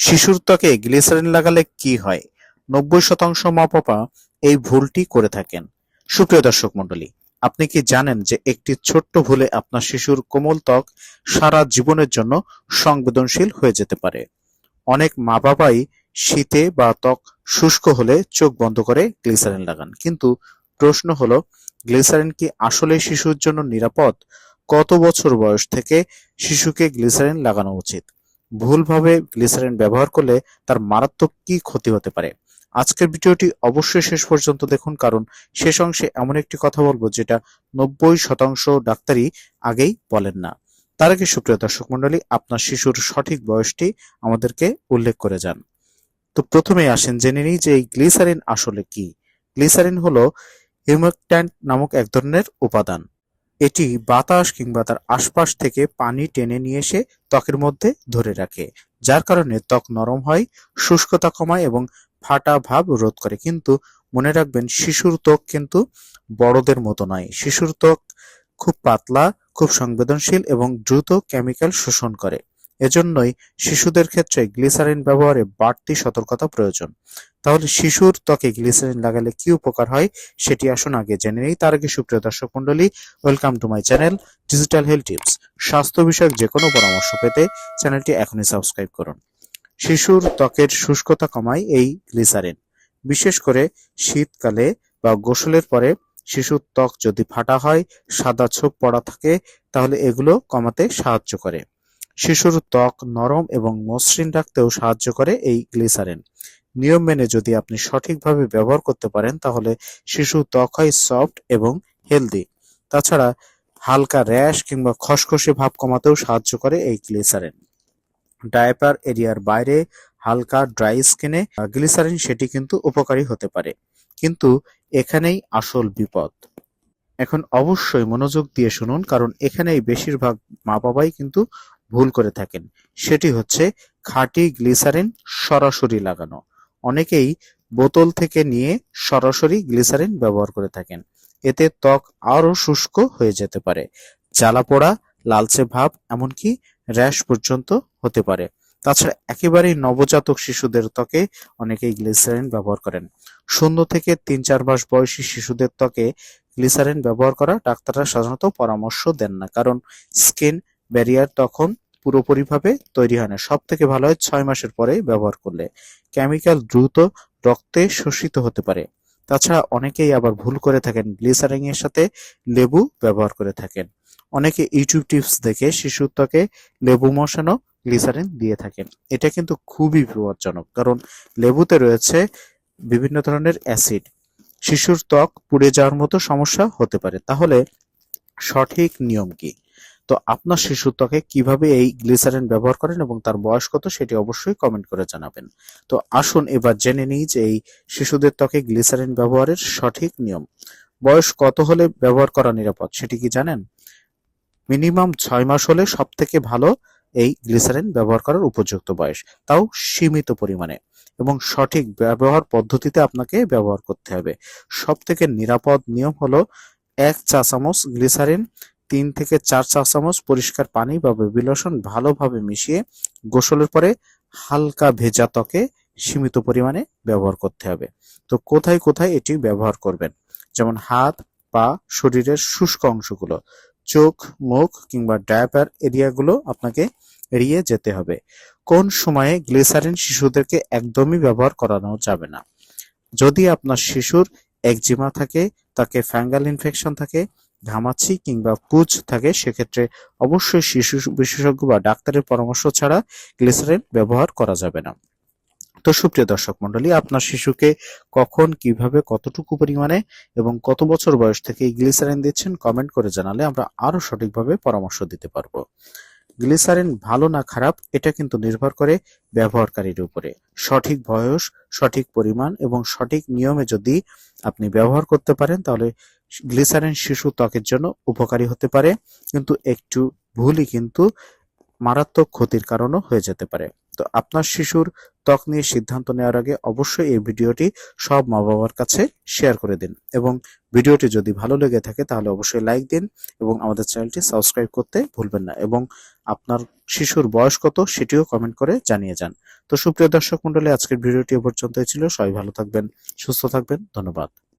শিশুর ত্বকে গ্লিসারিন লাগালে কি হয়? নব্বই শতাংশ মা বাবা এই ভুলটি করে থাকেন। সুপ্রিয় দর্শক মণ্ডলী, আপনি কি জানেন যে একটি ছোট্ট ভুলে আপনার শিশুর কোমল ত্বক সারা জীবনের জন্য সংবেদনশীল হয়ে যেতে পারে? অনেক মা বাবাই শীতে বা ত্বক শুষ্ক হলে চোখ বন্ধ করে গ্লিসারিন লাগান। কিন্তু প্রশ্ন হলো, গ্লিসারিন কি আসলে শিশুর জন্য নিরাপদ? কত বছর বয়স থেকে শিশুকে গ্লিসারিন লাগানো উচিত? ভুলভাবে গ্লিসারিন ব্যবহার করলে তার মারাত্মক কি ক্ষতি হতে পারে? আজকের ভিডিওটি অবশ্যই শেষ পর্যন্ত দেখুন, কারণ শেষ অংশে এমন একটি কথা বলব যেটা নব্বই শতাংশ ডাক্তারই আগেই বলেন না। তার আগে সুপ্রিয় দর্শক মন্ডলী আপনার শিশুর সঠিক বয়সটি আমাদেরকে উল্লেখ করে যান। তো প্রথমেই আসেন, জেনে নিই যে এই গ্লিসারিন আসলে কি। গ্লিসারিন হলো হিউমেকট্যান্ট নামক এক ধরনের উপাদান। এটি বাতাস কিংবা তার আশপাশ থেকে পানি টেনে নিয়ে এসে ত্বকের মধ্যে ধরে রাখে, যার কারণে ত্বক নরম হয়, শুষ্কতা কমায় এবং ফাটা ভাব রোধ করে। কিন্তু মনে রাখবেন, শিশুর ত্বক কিন্তু বড়দের মতো নয়। শিশুর ত্বক খুব পাতলা, খুব সংবেদনশীল এবং দ্রুত কেমিক্যাল শোষণ করে। এজন্যই শিশুদের ক্ষেত্রে গ্লিসারিন ব্যবহারে বাড়তি সতর্কতা প্রয়োজন। তাহলে শিশুর ত্বকে গ্লিসারিন লাগালে কি উপকার হয় সেটি আসুন আগে জেনে নেই। তার আগে সুপ্রিয় দর্শক মন্ডলী welcome to my channel digital health tips স্বাস্থ্য বিষয়ক যে কোনো পরামর্শ পেতে চ্যানেলটি এখনই সাবস্ক্রাইব করুন। শিশুর ত্বকের শুষ্কতা কমায় এই গ্লিসারিন। বিশেষ করে শীতকালে বা গোসলের পরে শিশুর ত্বক যদি ফাটা হয়, সাদা ছোপ পড়া থাকে, তাহলে এগুলো কমাতে সাহায্য করে। শিশুর ত্বক নরম এবং মসৃণ রাখতেও সাহায্য করে এই গ্লিসারিন। নিয়ম মেনে যদি আপনি সঠিকভাবে ব্যবহার করতে পারেন, তাহলে শিশুর ত্বক হয় সফট এবং হেলদি। তাছাড়া হালকা র্যাশ কিংবা খসখসে ভাব কমাতেও সাহায্য করে এই গ্লিসারিন। ডায়াপার এরিয়ার বাইরে হালকা ড্রাই স্কিনে গ্লিসারিন সেটি কিন্তু উপকারী হতে পারে। কিন্তু এখানেই আসল বিপদ। এখন অবশ্যই মনোযোগ দিয়ে শুনুন, কারণ এখানেই বেশিরভাগ মা বাবাই কিন্তু ভুল করে থাকেন। সেটি হচ্ছে খাঁটি গ্লিসারিন সরাসরি লাগানো। অনেকেই বোতল থেকে নিয়ে সরাসরি গ্লিসারিন ব্যবহার করে থাকেন। এতে ত্বক আরও শুষ্ক হয়ে যেতে পারে। জ্বালা পোড়া, লালচে ভাব, এমনকি র্যাশ পর্যন্ত হতে পারে। তাছাড়া একেবারেই নবজাতক শিশুদের ত্বকে অনেকেই গ্লিসারিন ব্যবহার করেন। শূন্য থেকে তিন চার মাস বয়সী শিশুদের ত্বকে গ্লিসারিন ব্যবহার করা ডাক্তাররা সাধারণত পরামর্শ দেন না, কারণ স্কিন ব্যারিয়ার তখন পুরোপুরিভাবে তৈরি হয় না। সব থেকে ভালো হয় ছয় মাসের পরে ব্যবহার করলে। কেমিক্যাল দ্রুত রক্তে শোষিত হতে পারে। তাছাড়া অনেকেই আবার ভুল করে থাকেন। গ্লিসারিন এর সাথে লেবু ব্যবহার করে থাকেন। অনেকে ইউটিউব টিপস দেখে শিশুর ত্বকে লেবু মশানো গ্লিসারিন দিয়ে থাকেন। এটা কিন্তু খুবই বিপজ্জনক, কারণ লেবুতে রয়েছে বিভিন্ন ধরনের অ্যাসিড। শিশুর ত্বক পুড়ে যাওয়ার মতো সমস্যা হতে পারে। তাহলে সঠিক নিয়ম কি? তো আপনার শিশুর ত্বকে কীভাবে এই গ্লিসারিন ব্যবহার করেন এবং তার বয়স কত সেটি অবশ্যই কমেন্ট করে জানাবেন। তো আসুন এবার জেনে নিই যে এই শিশুদের ত্বকে গ্লিসারিন ব্যবহারের সঠিক নিয়ম। বয়স কত হলে ব্যবহার করা নিরাপদ সেটি কি জানেন? মিনিমাম ছয় মাস হলে সব থেকে ভালো এই গ্লিসারিন ব্যবহার করার উপযুক্ত বয়স। তাও সীমিত পরিমাণে এবং সঠিক ব্যবহার পদ্ধতিতে আপনাকে ব্যবহার করতে হবে। সব থেকে নিরাপদ নিয়ম হলো এক চা চামচ গ্লিসারিন তিন থেকে চার চা চামচ পরিষ্কার পানি বা বেবি লোশন ভালোভাবে মিশিয়ে গোসলের পরে হালকা ভেজা ত্বকে সীমিত পরিমাণে ব্যবহার করতে হবে। তো কোথায় কোথায় এটি ব্যবহার করবেন? যেমন হাত, পা, শরীরের শুষ্ক অংশগুলো, চোখ, মুখ কিংবা ডায়াপার এরিয়াগুলো আপনাকে এড়িয়ে যেতে হবে। কোন সময়ে গ্লিসারিন শিশুদেরকে একদমই ব্যবহার করানো যাবে না। যদি আপনার শিশুর একজিমা থাকে, তাকে ফ্যাঙ্গাল ইনফেকশন থাকে ঘামাচি কিংবা পুজ থাকে, সেক্ষেত্রে অবশ্যই শিশু বিশেষজ্ঞ বা ডাক্তারের পরামর্শ ছাড়া গ্লিসারিন ব্যবহার করা যাবে না। তো সুপ্রিয় দর্শক মন্ডলী আপনার শিশুকে কখন, কীভাবে, কতটুকু পরিমাণে এবং কত বছর বয়স থেকে গ্লিসারিন দিচ্ছেন কমেন্ট করে জানালে আমরা আরও সঠিকভাবে পরামর্শ দিতে পারব। গ্লিসারিন ভালো না খারাপ, এটা কিন্তু নির্ভর করে ব্যবহারকারীর উপরে। সঠিক বয়স, সঠিক পরিমাণ এবং সঠিক নিয়মে যদি আপনি ব্যবহার করতে পারেন, তাহলে গ্লিসারিন শিশু ত্বকের জন্য উপকারী হতে পারে, কিন্তু একটু ভুলই কিন্তু মারাত্মক ক্ষতির কারণও হয়ে যেতে পারে। তো আপনার শিশুর ত্বক নিয়ে সিদ্ধান্ত নেওয়ার আগে অবশ্যই এই ভিডিওটি সব মা বাবার কাছে শেয়ার করে দিন এবং ভিডিওটি যদি ভালো লেগে থাকে তাহলে অবশ্যই লাইক দিন এবং আমাদের চ্যানেলটি সাবস্ক্রাইব করতে ভুলবেন না এবং আপনার শিশুর বয়স কত সেটিও কমেন্ট করে জানিয়ে যান। তো সুপ্রিয় দর্শক মন্ডলী আজকের ভিডিওটি এ পর্যন্তই ছিল। সবাই ভালো থাকবেন, সুস্থ থাকবেন। ধন্যবাদ।